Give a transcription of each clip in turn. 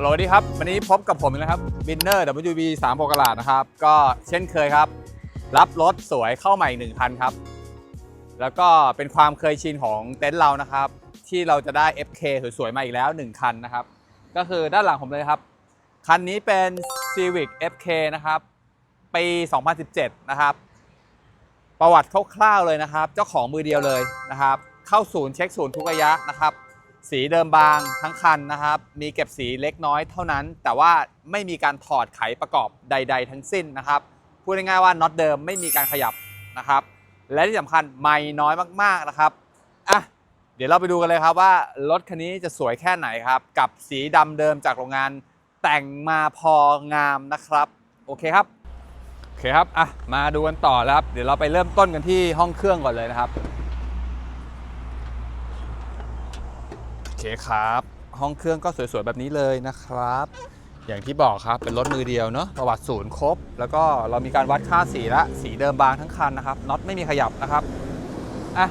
ฮัลโหลสวัสดีครับ วันนี้พบกับผมอีกนะครับวินเนอร์ WB 3โปรกลาดนะครับ ก็เช่นเคยครับ รับรถสวยเข้าใหม่หนึ่งคันครับ แล้วก็เป็นความเคยชินของเต็นท์เรานะครับ ที่เราจะได้ FK สวยๆมาอีกแล้ว 1 คันนะครับ ก็คือด้านหลังผมเลยครับ คันนี้เป็น Civic FK นะครับ ปี 2017 นะครับ ประวัติคร่าวๆเลยนะครับ เจ้าของมือเดียวเลยนะครับ เข้าศูนย์เช็คศูนย์ทุกระยะนะครับ สีเดิมบางทั้งคันนะครับ มีเก็บสีเล็กน้อยเท่านั้น แต่ว่าไม่มีการถอดไขประกอบใด ๆ ทั้งสิ้นนะครับ พูดง่ายๆว่าน็อตเดิมไม่มีการขยับนะครับ และที่สำคัญไม่น้อยมากๆนะครับอะเดี๋ยวเราไปดูกันเลยครับว่ารถคันนี้จะสวยแค่ไหนครับ กับสีดำเดิมจากโรงงานแต่งมาพองามนะครับ โอเคครับโอเคครับอะมาดูกันต่อแล้วครับเดี๋ยวเราไปเริ่มต้นกันที่ห้องเครื่องก่อนเลยนะครับ โอ เคครับ ห้องเครื่องก็สวยๆแบบนี้เลยนะครับ อย่างที่บอกครับเป็นรถมือเดียวเนาะประวัติศูนย์ครบ แล้วก็เรามีการวัดค่าสีละสีเดิมบางทั้งคันนะครับน็อตไม่มีขยับนะครับอะ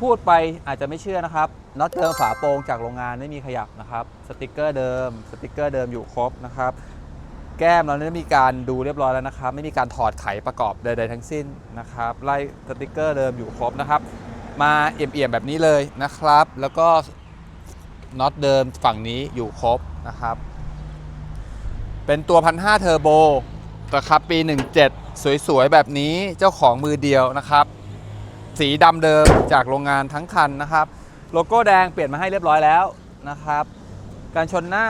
พูดไปอาจจะไม่เชื่อนะครับน็อตเดิมฝาโปรงจากโรงงานไม่มีขยับนะครับสติกเกอร์เดิม สติกเกอร์เดิมอยู่ครบนะครับแก้มเราได้มีการดูเรียบร้อยแล้วนะครับ ไม่มีการถอดไขประกอบใดๆทั้งสิ้นนะครับไล่สติกเกอร์เดิมอยู่ครบนะครับ มาเอี่ยมๆแบบนี้เลยนะครับ แล้วก็ น็อตเดิมฝั่งนี้อยู่ครบนะครับ เป็นตัว 1,500เทอร์โบนะครับปี 17 สวยๆ แบบนี้เจ้าของมือเดียวนะครับ สีดำเดิมจากโรงงานทั้งคันนะครับ โลโก้แดงเปลี่ยนมาให้เรียบร้อยแล้วนะครับ การชนหน้า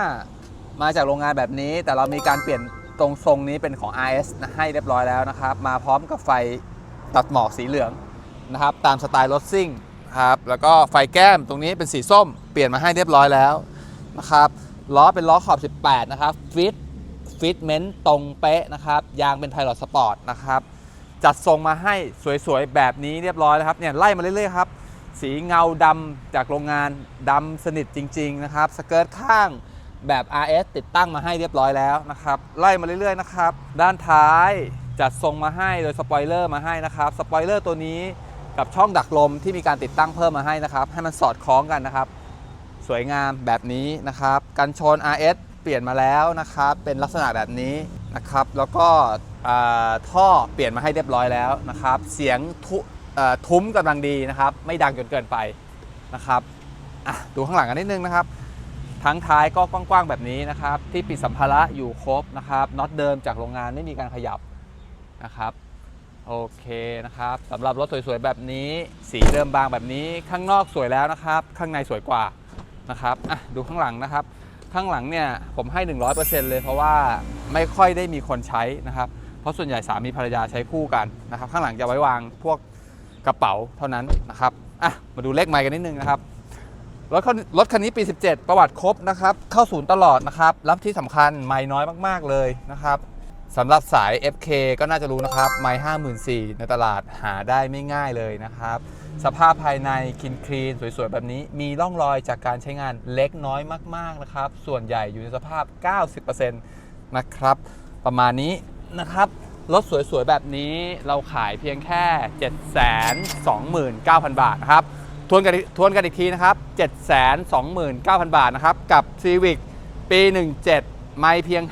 มาจากโรงงานแบบนี้ แต่เรามีการเปลี่ยนตรงทรงนี้เป็นของ RS นะให้เรียบร้อยแล้วนะครับ มาพร้อมกับไฟตัดหมอกสีเหลืองนะครับ ตามสไตล์รถซิ่ง ครับแล้วก็ไฟแก้มตรงนี้เป็นสีส้มเปลี่ยนมาให้เรียบร้อยแล้วนะครับล้อเป็นล้อขอบ 18 นะครับฟิตฟิตเมนต์ตรงเป๊ะนะครับยางเป็นไพลอตสปอร์ตนะครับจัดทรงมาให้สวยๆ แบบนี้เรียบร้อยแล้วครับเนี่ยไล่มาเรื่อยๆครับสีเงาดำจากโรงงานดำสนิทจริง ๆ นะครับ สเกิร์ตข้างแบบ RS ติดตั้งมาให้เรียบร้อยแล้วนะครับ ไล่มาเรื่อยๆนะครับ ด้านท้ายจัดทรงมาให้โดยสปอยเลอร์มาให้นะครับ สปอยเลอร์ตัวนี้ กับช่องดักลมที่มีการติดตั้งเพิ่มมาให้นะครับ ให้มันสอดคล้องกันนะครับ สวยงามแบบนี้นะครับ กันชน RS เปลี่ยนมาแล้วนะครับ เป็นลักษณะแบบนี้นะครับ แล้วก็ท่อเปลี่ยนมาให้เรียบร้อยแล้วนะครับ เสียงทุทุ้มกำลังดีนะครับ ไม่ดังจนเกินไปนะครับดูข้างหลังกันนิดนึงนะครับ ทั้งท้ายก็กว้างๆแบบนี้นะครับ ที่ปิดสัมภาระอยู่ครบนะครับน็อตเดิมจากโรงงานไม่มีการขยับนะครับ โอเคนะครับสำหรับรถสวยๆแบบนี้ สีเดิมบางแบบนี้ข้างนอกสวยแล้วนะครับ ข้างในสวยกว่านะครับอะดูข้างหลังนะครับ ข้างหลังเนี่ยผมให้ 100%เลยเพราะว่าไม่ค่อยได้มีคนใช้นะครับ เพราะส่วนใหญ่สามีภรรยาใช้คู่กันนะครับ ข้างหลังจะไว้วางพวกกระเป๋าเท่านั้นนะครับอะมาดูเลขไมค์กันนิดนึงนะครับรถคันรถคันนี้ปี 17 ประวัติครบนะครับ เข้าศูนย์ตลอดนะครับรับที่สำคัญไม่น้อยมาก ๆ เลยนะครับ สำหรับสาย FK ก็น่าจะรู้นะครับ ไม่54,000ในตลาดหาได้ไม่ง่ายเลยนะครับ สภาพภายในคินคลีนสวยๆ แบบนี้ มีร่องรอยจากการใช้งานเล็กน้อยมากๆนะครับ ส่วนใหญ่อยู่ในสภาพ 90%นะครับ ประมาณนี้นะครับ รถสวยๆ แบบนี้เราขายเพียงแค่ 729,000 บาทนะครับ ทวนกันอีกทวนกันอีกทีนะครับ 729,000 บาทนะครับ กับ Civic ปี 17 ไม่เพียง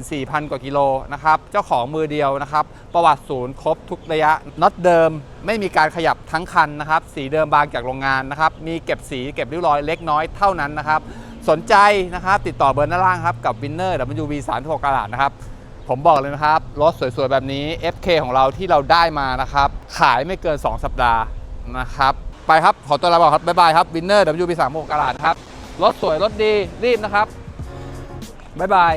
54,000 กว่ากิโลนะครับ เจ้าของมือเดียวนะครับ ประวัติศูนย์ครบทุกระยะ น็อตเดิมไม่มีการขยับทั้งคันนะครับ สีเดิมบางจากโรงงานนะครับ มีเก็บสีเก็บริ้วรอยเล็กน้อยเท่านั้นนะครับ สนใจนะครับ ติดต่อเบอร์ด้านล่างครับ กับ Winner WV 3 6กลาดนะครับ ผมบอกเลยนะครับ รถสวยๆ แบบนี้ FK ของเราที่เราได้มานะครับ ขายไม่เกิน 2 สัปดาห์นะครับ ไปครับ ขอตัวลาไปก่อนครับ บ๊ายบายครับ Winner WB 3 6กลาดครับ รถสวย รถดี รีบนะครับ บ๊ายบาย